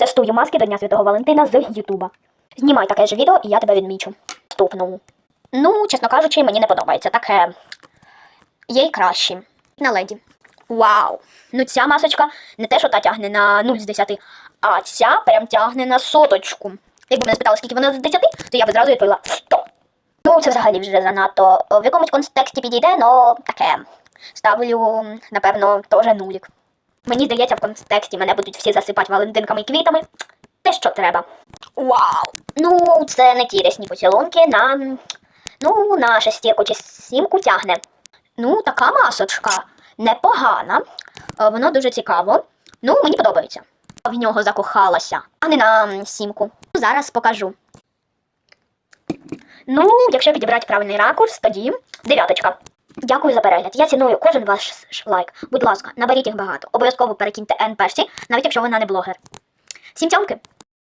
Тестую маски до Дня Святого Валентина з Ютуба. Знімай таке ж відео, і я тебе відмічу. Ступному. Ну, чесно кажучи, мені не подобається. Таке є й кращі. На леді. Вау! Ну ця масочка не те, що та тягне на 0 з 10, а ця прям тягне на соточку. Якби мене спитали, скільки вона з 10, то я б зразу відповіла 100. Ну, це взагалі вже занадто. В якомусь контексті підійде, но таке. Ставлю, напевно, теж нулік. Мені здається, в контексті мене будуть всі засипати валентинками і квітами. Те, що треба. Вау! Ну, це не ті рясні поцілунки на. Ну, на шестірку чи сімку тягне. Ну, така масочка непогана. Е, Воно дуже цікаво. Ну, мені подобається. В нього закохалася, а не на сімку. Зараз покажу. Ну, якщо підібрати правильний ракурс, тоді дев'яточка. Дякую за перегляд. Я ціную кожен ваш лайк. Будь ласка, наберіть їх багато. Обов'язково перекиньте НПшці, навіть якщо вона не блогер. Всім цямки!